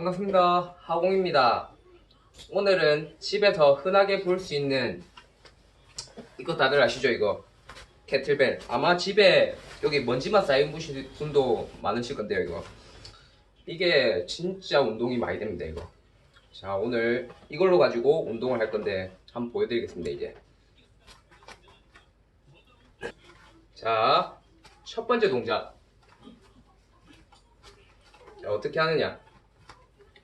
반갑습니다. 하공입니다. 오늘은 집에서 흔하게 볼 수 있는 이거 다들 아시죠? 이거 캐틀벨. 아마 집에 여기 먼지만 쌓인 분도 많으실 건데요. 이거 이게 진짜 운동이 많이 됩니다. 이거. 자 오늘 이걸로 가지고 운동을 할 건데 한번 보여드리겠습니다. 이제. 자, 첫 번째 동작. 자, 어떻게 하느냐?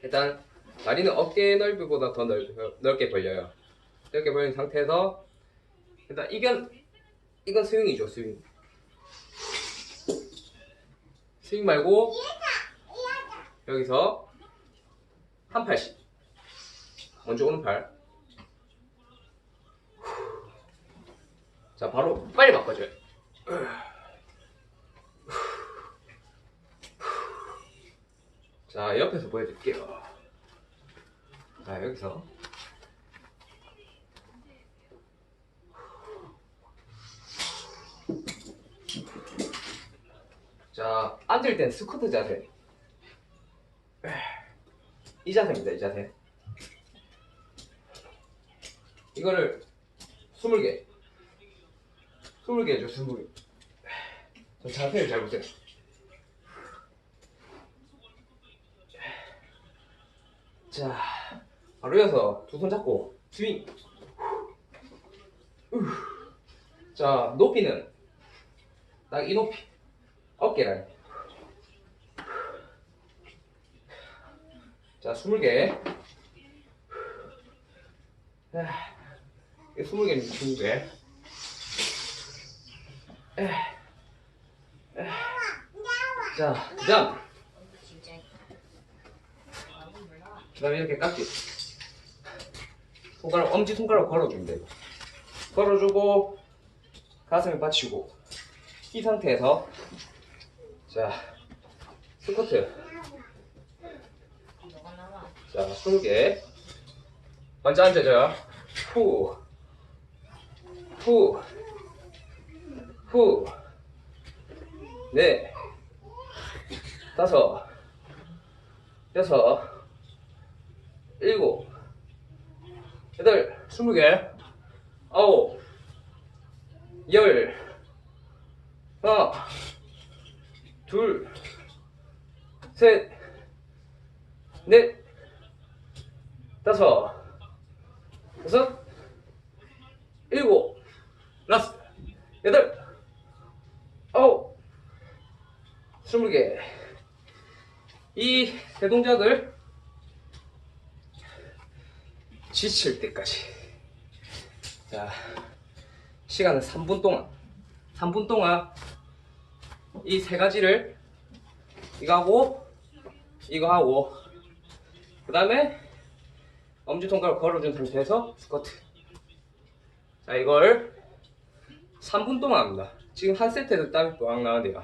일단 다리는 어깨 넓이보다 더 넓, 넓게 벌려요. 넓게 벌린 상태에서 일단 이건 이건 스윙이죠, 스윙. 스윙 말고 여기서 한 팔씩. 먼저 오는 팔. 자, 바로 빨리 바꿔줘요. 자, 옆에서 보여드릴게요. 자, 여기서. 자, 앉을 땐 스쿼트 자세. 이 자세입니다, 이 자세. 이거를 20개. 20개 해줘, 20개. 저 자세를 잘 보세요. 자, 바로 이어서 두 손 잡고 스윙. 후. 자, 높이는 딱 이 높이. 어깨를. 자, 20개. 20개, 20개. 자, 그 다음. 그 다음에 이렇게 깍지. 손가락, 엄지손가락 걸어주면 돼요. 걸어주고, 가슴에 받치고, 이 상태에서, 자, 스쿼트. 자, 20개. 먼저 앉아줘요. 후, 후, 후, 네, 다섯, 여섯, 일곱, 여덟, 스무 개, 아홉, 열, 하나, 둘, 셋, 넷, 다섯, 여섯, 일곱, 라스트, 여덟, 아홉, 스무 개. 이세 동작을 지칠 때까지. 자, 시간은 3분 동안. 3분 동안 이 세 가지를 이거 하고, 이거 하고, 그 다음에 엄지손가락 걸어준 상태에서 스쿼트. 자, 이걸 3분 동안 합니다. 지금 한 세트에서 땀이 뻥 나는데요.